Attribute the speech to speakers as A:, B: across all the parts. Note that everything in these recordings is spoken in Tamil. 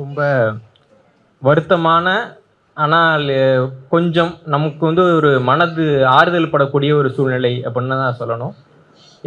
A: ரொம்ப வருத்தமான ஆனால் கொஞ்சம் நமக்கு வந்து ஒரு மனது ஆறுதல் படக்கூடிய ஒரு சூழ்நிலை அப்படின்னு தான் சொல்லணும்.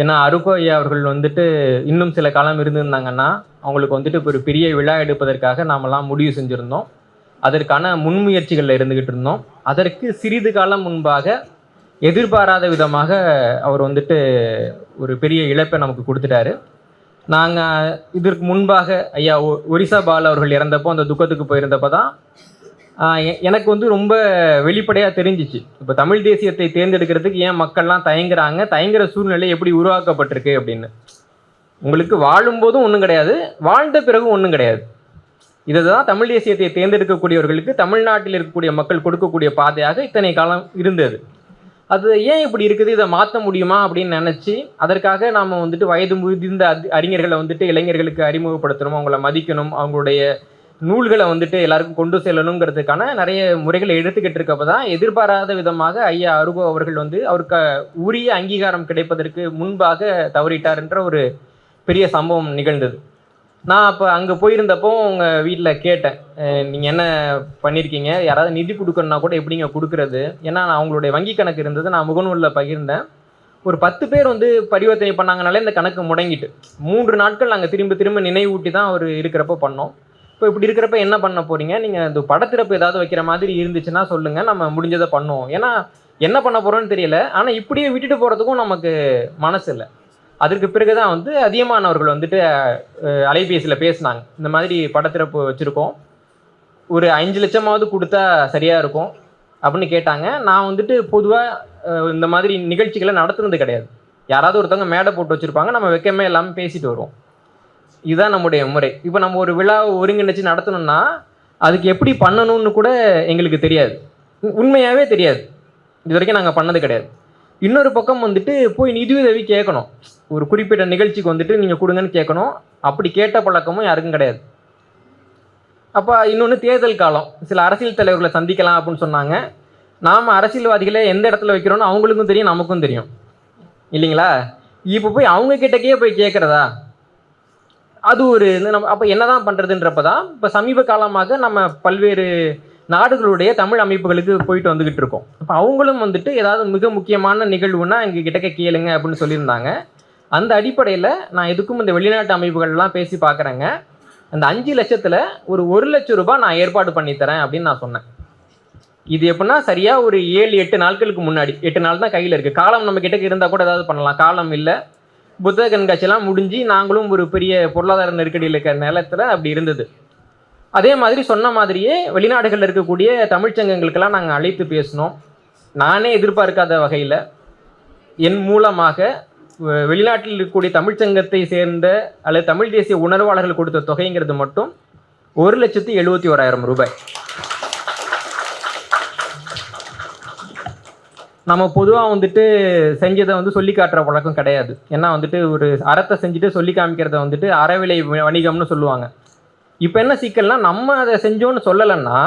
A: ஏன்னா அருகோ ஐயா அவர்கள் வந்துட்டு இன்னும் சில காலம் இருந்திருந்தாங்கன்னா அவங்களுக்கு வந்துட்டு இப்போ ஒரு பெரிய விழா எடுப்பதற்காக நாமெல்லாம் முடிவு செஞ்சுருந்தோம். அதற்கான முன்முயற்சிகளில் இருந்துக்கிட்டு இருந்தோம். அதற்கு சிறிது காலம் முன்பாக எதிர்பாராத விதமாக அவர் வந்துட்டு ஒரு பெரிய இழப்பை நமக்கு கொடுத்துட்டாரு. நாங்கள் இதற்கு முன்பாக ஐயா ஒ- ஒரிசா பால் அவர்கள் இறந்தப்போ அந்த துக்கத்துக்கு போயிருந்தப்போ தான் எனக்கு வந்து ரொம்ப வெளிப்படையாக தெரிஞ்சிச்சு. இப்போ தமிழ் தேசியத்தை தேர்ந்தெடுக்கிறதுக்கு ஏன் மக்கள்லாம் தயங்குறாங்க தயங்குற சூழ்நிலை எப்படி உருவாக்கப்பட்டிருக்கு அப்படின்னு. உங்களுக்கு வாழும்போதும் ஒன்றும் கிடையாது வாழ்ந்த பிறகும் ஒன்றும் கிடையாது. இதுதான் தமிழ் தேசியத்தை தேர்ந்தெடுக்கக்கூடியவர்களுக்கு தமிழ்நாட்டில் இருக்கக்கூடிய மக்கள் கொடுக்கக்கூடிய பாதையாக இத்தனை காலம் இருந்தது. அது ஏன் இப்படி இருக்குது? இதை மாற்ற முடியுமா? அப்படின்னு நினச்சி அதற்காக நாம் வந்துட்டு வயது முதிர்ந்த அறிஞர்களை வந்துட்டு இளைஞர்களுக்கு அறிமுகப்படுத்தணும். அவங்கள மதிக்கணும். அவங்களுடைய நூல்களை வந்துட்டு எல்லாருக்கும் கொண்டு செல்லணுங்கிறதுக்கான நிறைய முறைகளை எடுத்துக்கிட்டு இருக்கப்ப தான் எதிர்பாராத விதமாக ஐயா அருகோ அவர்கள் வந்து அவருக்கு உரிய அங்கீகாரம் கிடைப்பதற்கு முன்பாக தவறிட்டார் என்ற ஒரு பெரிய சம்பவம் நிகழ்ந்தது. நான் அப்போ அங்கே போயிருந்தப்போ உங்கள் வீட்டில் கேட்டேன். நீங்கள் என்ன பண்ணியிருக்கீங்க யாராவது நிதி கொடுக்கணுன்னா கூட எப்படிங்க கொடுக்குறது? ஏன்னா நான் அவங்களுடைய வங்கி கணக்கு இருந்தது. நான் முகநூலில் பகிர்ந்தேன். ஒரு பத்து பேர் வந்து பரிவர்த்தனை பண்ணாங்கனாலே இந்த கணக்கு முடங்கிட்டு. மூன்று நாட்கள் நாங்கள் திரும்ப திரும்ப நினைவூட்டி தான் அவர் இருக்கிறப்ப பண்ணோம். இப்போ இப்படி இருக்கிறப்ப என்ன பண்ண போகிறீங்க நீங்கள் இந்த படத்திறப்பு ஏதாவது வைக்கிற மாதிரி இருந்துச்சுன்னா சொல்லுங்கள் நம்ம முடிஞ்சதை பண்ணுவோம். ஏன்னா என்ன பண்ண போகிறோன்னு தெரியல. ஆனால் இப்படியே விட்டுட்டு போகிறதுக்கும் நமக்கு மனசு இல்லை. அதற்கு பிறகு தான் வந்து அதிகமானவர்கள் வந்துட்டு அலைபேசியில் பேசினாங்க. இந்த மாதிரி படத்திறப்பு வச்சுருக்கோம். ஒரு அஞ்சு லட்சமாவது கொடுத்தா சரியாக இருக்கும் அப்படின்னு கேட்டாங்க. நான் வந்துட்டு பொதுவாக இந்த மாதிரி நிகழ்ச்சிகளை நடத்துனது கிடையாது. யாராவது ஒருத்தவங்க மேடை போட்டு வச்சுருப்பாங்க நம்ம வெக்கமே இல்லாமல் பேசிட்டு வருவோம். இதுதான் நம்முடைய முறை. இப்போ நம்ம ஒரு விழாவை ஒருங்கிணைச்சு நடத்தணும்னா அதுக்கு எப்படி பண்ணணும்னு கூட எங்களுக்கு தெரியாது. உண்மையாகவே தெரியாது. இது வரைக்கும் நாங்கள் பண்ணது கிடையாது. இன்னொரு பக்கம் வந்துட்டு போய் நிதியுதவி கேட்கணும். ஒரு குறிப்பிட்ட நிகழ்ச்சிக்கு வந்துட்டு நீங்கள் கொடுங்கன்னு கேட்கணும். அப்படி கேட்ட பழக்கமும் யாருக்கும் கிடையாது. அப்போ இன்னொன்று தேர்தல் காலம். சில அரசியல் தலைவர்களை சந்திக்கலாம் அப்படின்னு சொன்னாங்க. நாம் அரசியல்வாதிகளை எந்த இடத்துல வைக்கிறோன்னு அவங்களுக்கும் தெரியும் நமக்கும் தெரியும். இல்லைங்களா? இப்போ போய் அவங்க கிட்டக்கே போய் கேட்குறதா? அது ஒரு இது நம்ம அப்போ என்னதான் பண்ணுறதுன்றப்ப தான் இப்போ சமீப காலமாக நம்ம பல்வேறு நாடுகளுடைய தமிழ் அமைப்புகளுக்கு போயிட்டு வந்துக்கிட்டு இருக்கோம். அப்போ அவங்களும் வந்துட்டு ஏதாவது மிக முக்கியமான நிகழ்வுனா எங்கள் கிட்டக்க கேளுங்க அப்படின்னு சொல்லியிருந்தாங்க. அந்த அடிப்படையில் நான் எதுக்கும் இந்த வெளிநாட்டு அமைப்புகள்லாம் பேசி பார்க்குறேங்க அந்த அஞ்சு லட்சத்தில் ஒரு ஒரு லட்சம் ரூபாய் நான் ஏற்பாடு பண்ணித்தரேன் அப்படின்னு நான் சொன்னேன். இது எப்படின்னா சரியாக ஒரு ஏழு எட்டு நாட்களுக்கு முன்னாடி எட்டு நாள் தான் கையில் இருக்குது காலம் நம்ம கிட்டக்கு இருந்தால் கூட ஏதாவது பண்ணலாம். காலம் இல்லை. புத்தக கண்காட்சியெல்லாம் முடிஞ்சு நாங்களும் ஒரு பெரிய பொருளாதார நெருக்கடியில் இருக்கிற நிலத்தில் அப்படி இருந்தது. அதே மாதிரி சொன்ன மாதிரியே வெளிநாடுகளில் இருக்கக்கூடிய தமிழ்ச்சங்கங்களுக்கெல்லாம் நாங்கள் அழைத்து பேசினோம். நானே எதிர்பார்க்காத வகையில் என் மூலமாக வெளிநாட்டில் இருக்கக்கூடிய தமிழ்ச்சங்கத்தை சேர்ந்த அல்லது தமிழ் தேசிய உணர்வாளர்கள் கொடுத்த தொகைங்கிறது மட்டும் ஒரு லட்சத்தி எழுபத்தி ஓராயிரம் ரூபாய். நம்ம பொதுவாக வந்துட்டு செஞ்சதை வந்து சொல்லி காட்டுற பழக்கம் கிடையாது. ஏன்னா வந்துட்டு ஒரு அறத்தை செஞ்சுட்டு சொல்லி காமிக்கிறத வந்துட்டு அறவிலை வணிகம்னு சொல்லுவாங்க. இப்போ என்ன சிக்கல்னா நம்ம அதை செஞ்சோன்னு சொல்லலைன்னா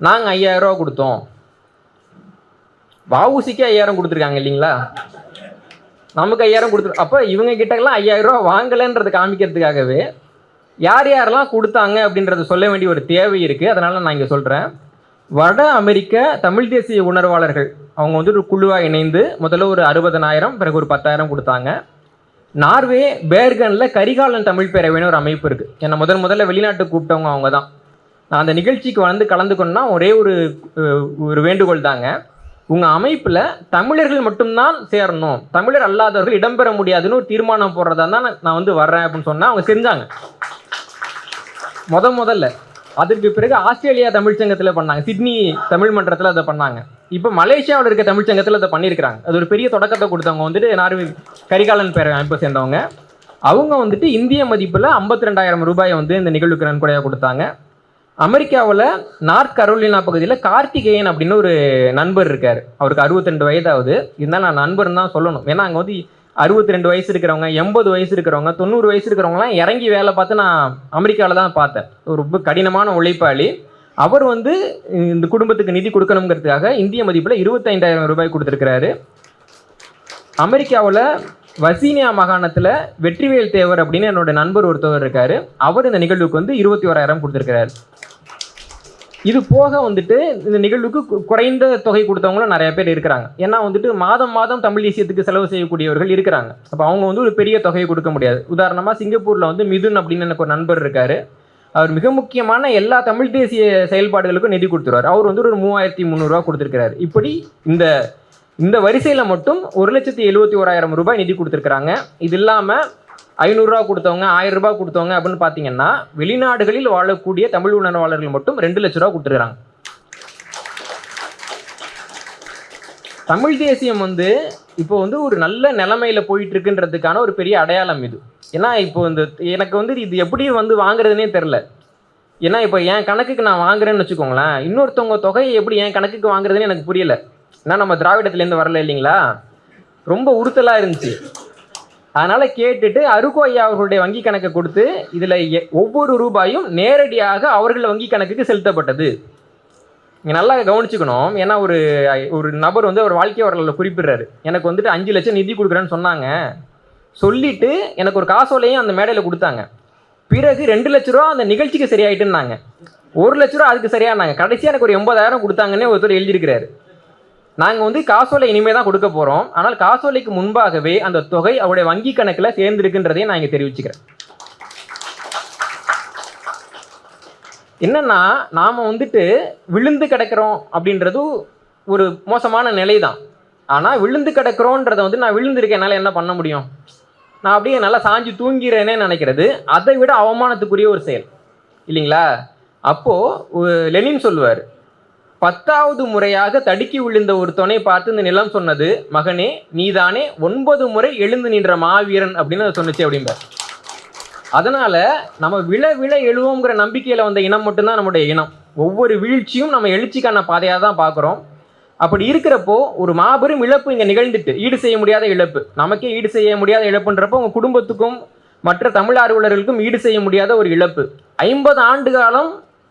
A: நாங்கள் ஐயாயிரம் ரூபா கொடுத்தோம். வவுசிக்கு ஐயாயிரம் கொடுத்துருக்காங்க இல்லைங்களா? நமக்கு ஐயாயிரம் கொடுத்துரு அப்போ இவங்க கிட்டலாம் ஐயாயிரம் ரூபா வாங்கலைன்றதை காமிக்கிறதுக்காகவே யார் யாரெல்லாம் கொடுத்தாங்க அப்படின்றத சொல்ல வேண்டிய ஒரு தேவை இருக்குது அதனால் நான் இங்கே சொல்கிறேன் வட அமெரிக்க தமிழ் தேசிய உணர்வாளர்கள் அவங்க வந்து ஒரு குழுவாக இணைந்து முதல்ல ஒரு அறுபதனாயிரம் பிறகு ஒரு பத்தாயிரம் கொடுத்தாங்க. நார்வே பேர்கனில் கரிகாலன் தமிழ் பேரவைன்னு ஒரு அமைப்பு இருக்குது என்னை முதல் முதல்ல வெளிநாட்டு கூப்பிட்டவங்க அவங்க தான் நான் அந்த நிகழ்ச்சிக்கு வந்து கலந்துக்கணும்னா ஒரே ஒரு ஒரு வேண்டுகோள் தாங்க. உங்கள் அமைப்பில் தமிழர்கள் மட்டும்தான் சேரணும். தமிழர் அல்லாதவர்கள் இடம்பெற முடியாதுன்னு ஒரு தீர்மானம் போடுறதா தான் நான் வந்து வர்றேன் அப்படின்னு சொன்னால் அவங்க செஞ்சாங்க. முத முதல்ல. அதற்கு பிறகு ஆஸ்திரேலியா தமிழ்ச்சங்கத்தில் பண்ணாங்க. சிட்னி தமிழ் மன்றத்தில் அதை பண்ணாங்க. இப்போ மலேசியாவில் இருக்க தமிழ்ச்சங்கத்தில் அதை பண்ணியிருக்கிறாங்க. அது ஒரு பெரிய தொடக்கத்தை கொடுத்தவங்க வந்துட்டு நார்வே கரிகாலன் பேர் அமைப்பை சேர்ந்தவங்க. அவங்க வந்துட்டு இந்திய மதிப்பில் ஐம்பத்தி ரெண்டாயிரம் ரூபாயை வந்து இந்த நிகழ்வுக்கு நன்கொடையாக கொடுத்தாங்க. அமெரிக்காவில் நார்த் கரோலினா பகுதியில் கார்த்திகேயன் அப்படின்னு ஒரு நண்பர் இருக்கார். அவருக்கு 62 வயதாகுது இருந்தாலும் நான் நண்பர்னு தான் சொல்லணும். ஏன்னா அங்கே வந்து அறுபத்தி ரெண்டு வயசு இருக்கிறவங்க எண்பது வயசு இருக்கிறவங்க தொண்ணூறு வயசு இருக்கிறவங்கலாம் இறங்கி வேலை பார்த்து நான் அமெரிக்காவில் தான் பார்த்தேன். ரொம்ப கடினமான உழைப்பாளி. அவர் வந்து இந்த குடும்பத்துக்கு நிதி கொடுக்கணுங்கிறதுக்காக இந்திய மதிப்பில் இருபத்தைந்தாயிரம் ரூபாய் கொடுத்துருக்கிறாரு. அமெரிக்காவில் வசீனியா மாகாணத்தில் வெற்றிவேல் தேவர் அப்படின்னு என்னோட நண்பர் ஒருத்தவர் இருக்காரு. அவர் இந்த நிகழ்வுக்கு வந்து இருபத்தி ஓராயிரம் கொடுத்துருக்கிறாரு. இது போக வந்துட்டு இந்த நிகழ்வுக்கு குறைந்த தொகை கொடுத்தவங்களும் நிறைய பேர் இருக்கிறாங்க. ஏன்னா வந்துட்டு மாதம் மாதம் தமிழ் தேசியத்துக்கு செலவு செய்யக்கூடியவர்கள் இருக்கிறாங்க. அப்போ அவங்க வந்து ஒரு பெரிய தொகையை கொடுக்க முடியாது. உதாரணமாக சிங்கப்பூரில் வந்து மிதுன் அப்படின்னு எனக்கு ஒரு நண்பர் இருக்காரு. அவர் மிக முக்கியமான எல்லா தமிழ் தேசிய செயல்பாடுகளுக்கும் நிதி கொடுத்துருவார். அவர் வந்து ஒரு மூவாயிரத்தி முந்நூறுரூவா கொடுத்துருக்கிறார். இப்படி இந்த இந்த வரிசையில் மட்டும் ஒரு லட்சத்தி எழுபத்தி ஓராயிரம் ரூபாய் நிதி கொடுத்துருக்குறாங்க. இது இல்லாமல் ஐநூறுரூவா கொடுத்தவங்க ஆயிரம் ரூபாய் கொடுத்தவங்க அப்படின்னு பார்த்தீங்கன்னா வெளிநாடுகளில் வாழக்கூடிய தமிழ் உணர்வாளர்கள் மட்டும் ரெண்டு லட்ச ரூபா கொடுத்துருக்காங்க. தமிழ் தேசியம் வந்து இப்போ வந்து ஒரு நல்ல நிலைமையில போயிட்டு இருக்குன்றதுக்கான ஒரு பெரிய அடையாளம் இது. ஏன்னா இப்போ இந்த எனக்கு வந்து இது எப்படி வந்து வாங்குறதுனே தெரில ஏன்னா இப்போ என் கணக்குக்கு நான் வாங்குறேன்னு வச்சுக்கோங்களேன் இன்னொருத்தவங்க தொகையை எப்படி என் கணக்குக்கு வாங்குறதுன்னு எனக்கு புரியல. ஏன்னா நம்ம திராவிடத்துலேருந்து வரல இல்லைங்களா? ரொம்ப உறுத்தலாக இருந்துச்சு. அதனால கேட்டுட்டு அருகோ ஐயா அவர்களுடைய வங்கி கணக்கை கொடுத்து இதில் ஒவ்வொரு ரூபாயும் நேரடியாக அவர்கள் வங்கி கணக்குக்கு செலுத்தப்பட்டது. நீங்கள் நல்லா கவனிச்சுக்கணும். ஏன்னா ஒரு ஒரு நபர் வந்து அவர் வாழ்க்கை வரலாறு குறிப்பிடுறாரு. எனக்கு வந்துட்டு அஞ்சு லட்சம் நிதி கொடுக்குறேன்னு சொன்னாங்க. சொல்லிட்டு எனக்கு ஒரு காசோலையும் அந்த மேடையில் கொடுத்தாங்க. பிறகு ரெண்டு லட்ச ரூபா அந்த நிகழ்ச்சிக்கு சரியாயிட்டுன்னாங்க. ஒரு லட்ச ரூபா அதுக்கு சரியானாங்க. கடைசியாக எனக்கு ஒரு எண்பதாயிரம் கொடுத்தாங்கன்னே ஒருத்தர் எழுதியிருக்கிறாரு. நாங்கள் வந்து காசோலை இனிமே தான் கொடுக்க போகிறோம் ஆனால் காசோலைக்கு முன்பாகவே அந்த தொகை அவருடைய வங்கி கணக்கில் சேர்ந்திருக்குன்றதையும் நான் இங்கே தெரிவிச்சுக்கிறேன். என்னன்னா நாம் வந்துட்டு விழுந்து கிடக்கிறோம் அப்படின்றது ஒரு மோசமான நிலை தான் ஆனால் விழுந்து கிடக்கிறோன்றதை வந்து நான் விழுந்திருக்கேன் என்னால் என்ன பண்ண முடியும்? நான் அப்படியே நல்லா சாஞ்சு தூங்கிறேனே நினைக்கிறது. அதை விட அவமானத்துக்குரிய ஒரு செயல். இல்லைங்களா? அப்போது லெனின் சொல்லுவார் பத்தாவது முறையாக தடுக்கி விழுந்த ஒரு துணை பார்த்து இந்த நிலம் சொன்னது மகனே நீதானே ஒன்பது முறை எழுந்து நின்ற மாவீரன் அப்படின்னு அதை சொன்னுச்சு அப்படிம்பார் அதனால நம்ம விழ விழ எழுவோங்கிற நம்பிக்கையில வந்த இனம் மட்டும்தான் நம்முடைய இனம். ஒவ்வொரு வீழ்ச்சியும் நம்ம எழுச்சிக்கான பாதையாக தான் பார்க்குறோம் அப்படி இருக்கிறப்போ ஒரு மாபெரும் இழப்பு இங்கே நிகழ்ந்துட்டு ஈடு செய்ய முடியாத இழப்பு. நமக்கே ஈடு செய்ய முடியாத இழப்புன்றப்போ உங்கள் குடும்பத்துக்கும் மற்ற தமிழ் ஆர்வலர்களுக்கும் ஈடு செய்ய முடியாத ஒரு இழப்பு. ஐம்பது ஆண்டு காலம்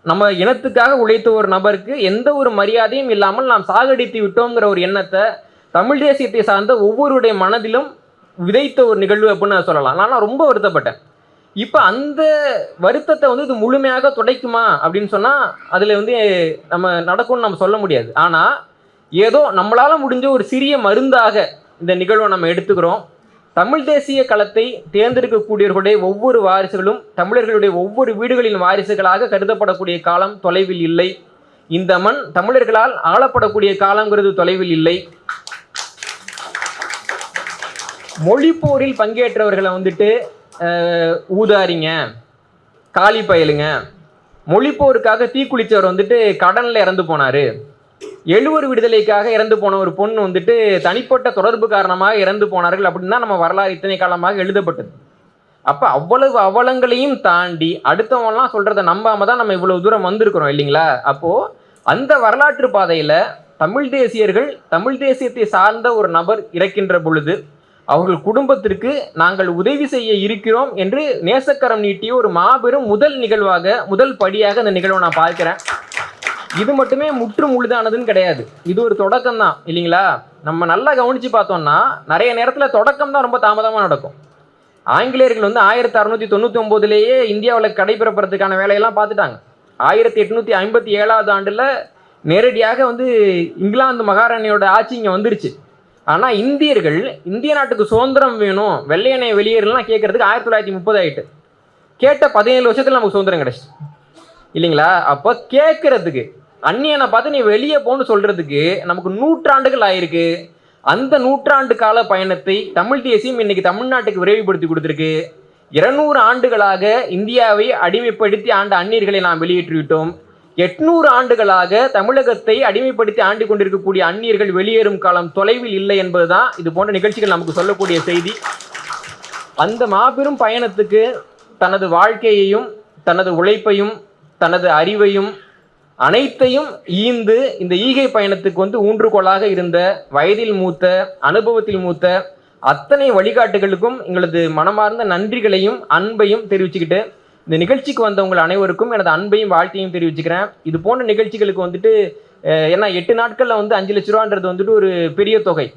A: நம்ம இனத்துக்காக உழைத்த ஒரு நபருக்கு எந்த ஒரு மரியாதையும் இல்லாமல் நாம் சாகடித்து விட்டோங்கிற ஒரு எண்ணத்தை தமிழ் தேசியத்தை சார்ந்த ஒவ்வொருடைய மனதிலும் விதைத்த ஒரு நிகழ்வு அப்படின்னு நான் சொல்லலாம். நான் ரொம்ப வருத்தப்பட்டேன். இப்போ அந்த வருத்தத்தை வந்து இது முழுமையாக துடைக்குமா அப்படின்னு சொன்னால் அதில் வந்து நம்ம நடக்கும்னு நம்ம சொல்ல முடியாது. ஆனால் ஏதோ நம்மளால் முடிஞ்ச ஒரு சிறிய மருந்தாக இந்த நிகழ்வை நம்ம எடுத்துக்கிறோம். தமிழ் தேசிய களத்தை தேர்ந்தெடுக்கக்கூடியவர்களுடைய ஒவ்வொரு வாரிசுகளும் தமிழர்களுடைய ஒவ்வொரு வீடுகளின் வாரிசுகளாக கருதப்படக்கூடிய காலம் தொலைவில் இல்லை. இந்த மண் தமிழர்களால் ஆளப்படக்கூடிய காலங்கிறது தொலைவில் இல்லை. மொழிப்போரில் பங்கேற்றவர்களை வந்துட்டு ஊதாரிங்க காலி பயலுங்க. மொழிப்போருக்காக தீக்குளிச்சவர் வந்துட்டு கடனில் இறந்து போனாரு. எழுவர் விடுதலைக்காக இறந்து போன ஒரு பொண்ணு வந்துட்டு தனிப்பட்ட தொடர்பு காரணமாக இறந்து போனார்கள் அப்படின்னு தான் நம்ம வரலாறு இத்தனை காலமாக எழுதப்பட்டது. அப்போ அவ்வளவு அவலங்களையும் தாண்டி அடுத்தவங்கலாம் சொல்கிறத நம்பாம தான் நம்ம இவ்வளோ தூரம் வந்திருக்கிறோம் இல்லைங்களா? அப்போது அந்த வரலாற்று பாதையில் தமிழ் தேசியர்கள் தமிழ் தேசியத்தை சார்ந்த ஒரு நபர் இறக்கின்ற பொழுது அவர்கள் குடும்பத்திற்கு நாங்கள் உதவி செய்ய இருக்கிறோம் என்று நேசக்கரம் நீட்டிய ஒரு மாபெரும் முதல் நிகழ்வாக முதல் படியாக அந்த நிகழ்வை நான் பார்க்கிறேன். இது மட்டுமே முற்று முழுதானதுன்னு கிடையாது. இது ஒரு தொடக்கம் தான் இல்லைங்களா? நம்ம நல்லா கவனிச்சு பார்த்தோம்னா நிறைய நேரத்தில் தொடக்கம் தான் ரொம்ப தாமதமாக நடக்கும். ஆங்கிலேயர்கள் வந்து ஆயிரத்தி அறுநூற்றி தொண்ணூற்றி ஒம்போதுலேயே இந்தியாவில் கடைபிறப்புறதுக்கான வேலையெல்லாம் பார்த்துட்டாங்க. ஆயிரத்தி எட்நூற்றி ஐம்பத்தி ஏழாவது ஆண்டில் நேரடியாக வந்து இங்கிலாந்து மகாராணியோட ஆட்சி இங்கே வந்துருச்சு ஆனால் இந்தியர்கள் இந்திய நாட்டுக்கு சுதந்திரம் வேணும் வெள்ளையனை வெளியேறலாம் கேட்கறதுக்கு ஆயிரத்தி தொள்ளாயிரத்தி முப்பது ஆகிட்டு கேட்ட பதினேழு வருஷத்தில் நமக்கு சுதந்திரம் கிடைச்சிட்டு இல்லைங்களா? அப்போ கேட்கறதுக்கு அந்நியனை பார்த்து நீ வெளியே போன்னு சொல்றதுக்கு நமக்கு நூற்றாண்டுகள் ஆயிருக்கு. அந்த நூற்றாண்டு கால பயணத்தை தமிழ் தேசியம் இன்னைக்கு தமிழ்நாட்டுக்கு விரைவுபடுத்தி கொடுத்துருக்கு. இருநூறு ஆண்டுகளாக இந்தியாவை அடிமைப்படுத்தி ஆண்ட அந்நியர்களை நாம் வெளியேற்றிவிட்டோம். எட்நூறு ஆண்டுகளாக தமிழகத்தை அடிமைப்படுத்தி ஆண்டு கொண்டிருக்கக்கூடிய அந்நியர்கள் வெளியேறும் காலம் தொலைவில் இல்லை என்பதுதான் இது போன்ற நிகழ்ச்சிகள் நமக்கு சொல்லக்கூடிய செய்தி. அந்த மாபெரும் பயணத்துக்கு தனது வாழ்க்கையையும் தனது உழைப்பையும் தனது அறிவையும் அனைத்தையும் ஈந்து இந்த ஈகை பயணத்துக்கு வந்து ஊன்றுகோலாக இருந்த வயதில் மூத்த அனுபவத்தில் மூத்த அத்தனை வழிகாட்டுகளுக்கும் எங்களது மனமார்ந்த நன்றிகளையும் அன்பையும் தெரிவிச்சுக்கிட்டு இந்த நிகழ்ச்சிக்கு வந்தவங்கள் அனைவருக்கும் எனது அன்பையும் வாழ்த்தையும் தெரிவிச்சுக்கிறேன். இது போன்ற நிகழ்ச்சிகளுக்கு வந்துட்டு ஏன்னா எட்டு நாட்களில் வந்து அஞ்சு லட்ச ரூபான்றது வந்துட்டு ஒரு பெரிய தொகை.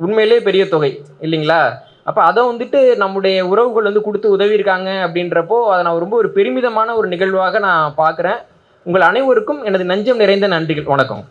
A: உண்மையிலே பெரிய தொகை இல்லைங்களா? அப்போ அதை வந்துட்டு நம்முடைய உறவுகள் வந்து கொடுத்து உதவியிருக்காங்க அப்படின்றப்போ அதை நான் ரொம்ப ஒரு பெருமிதமான ஒரு நிகழ்வாக நான் பார்க்குறேன். உங்கள் அனைவருக்கும் எனது நெஞ்சம் நிறைந்த நன்றிகள். வணக்கம்.